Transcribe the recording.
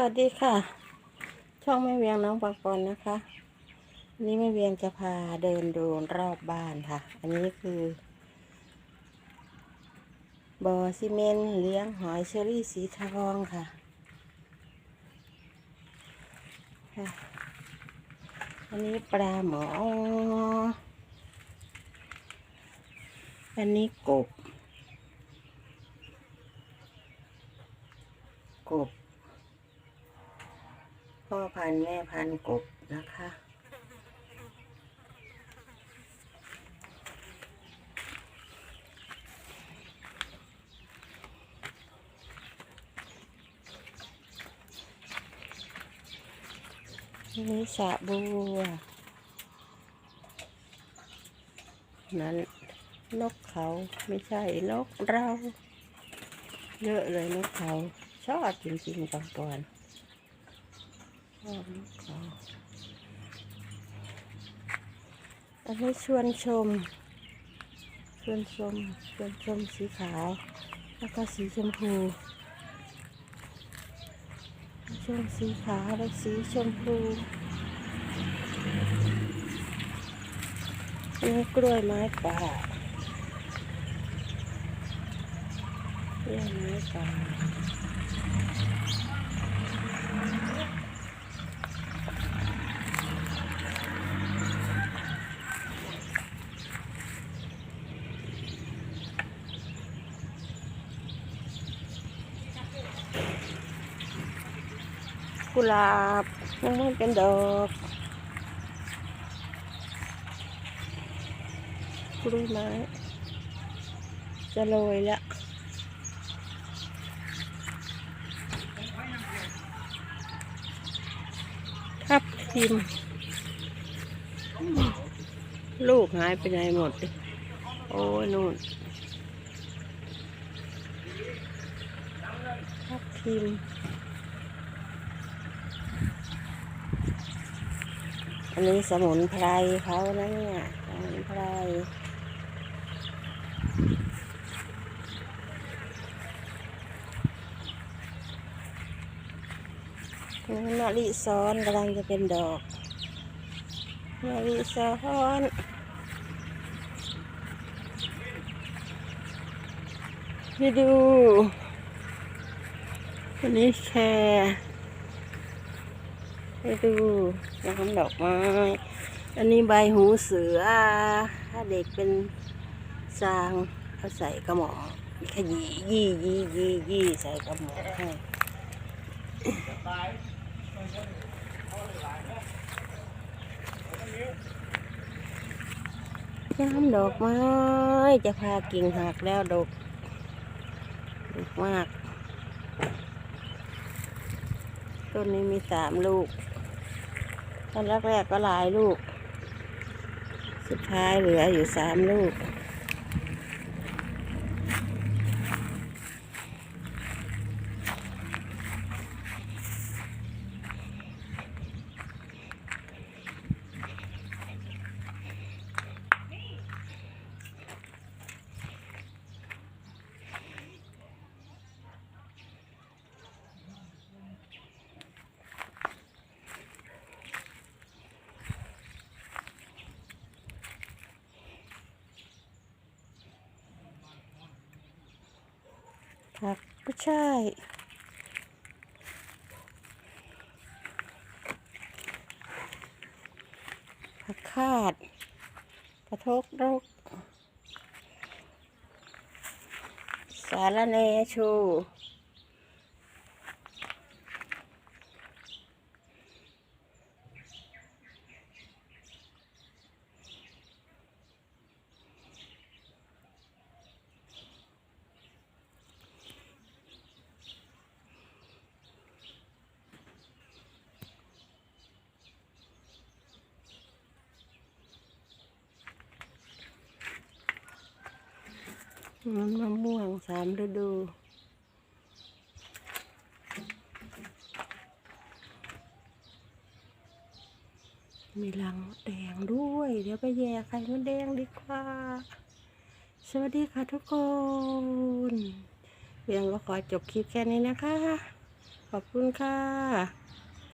วัสดีค่ะ ช่องแม่เวียงน้องปากปอนนะคะนนี้แม่เวียงจะพาเดินดูรอบบ้านค่ะ อันนี้คือบ่อซีเมนเลี้ยงหอยเชอรี่สีทองค่ะค่ะ อันนี้ปลาหมอ อันนี้กบ กบ พ่อพันธุ์แม่พันธุ์กบนะคะ นี่สะบัว นั้นนกเขาไม่ใช่นกเรา เยอะเลยนกเขา ชอบจริงๆปังปอนชอน อันนี้ชวนชม ชวนชม ชวนชมสีขาว แล้วก็สีชมพูชมสีขาวและสีชมพูนนี้กล้วยไม้ป่ากล้วยไม้ป่า กุหลาบยังไม่เป็นดอกกล้วยไม้จะโรยละทับทิม ลูกหายไปไหนหมด โอ้ยนู่นทับทิม อันนี้สมุนไพรเขานะเนี่ยสมุนไพรนี่มะลิซ้อนกำลังจะเป็นดอกมะลิซ้อนนี่ดูอันนี้แคร์ ไปดูน้ำดอกไม้ อันนี้ใบหูเสือ ถ้าเด็กเป็นซางเขาใส่กระหม่อมขยี้ยี่ยี่ยี่ยี่ใส่กระหม่อมให้น้ำดอกไม้ จะพากิ่งหักแล้วดกดกมาก ต้นนี้มีสามลูก ตอนแรกๆก็หลายลูก สุดท้ายเหลืออยู่สามลูก ผักก็ใช่ผักคาดกระทกรกสารแนชู มันมะม่วงสามฤดูมีรังมดแดงด้วย เดี๋ยวไปแย่ไข่มดแดงดีกว่า สวัสดีค่ะทุกคนเพียงก็ขอจบคลิปแค่นี้นะคะ ขอบคุณค่ะ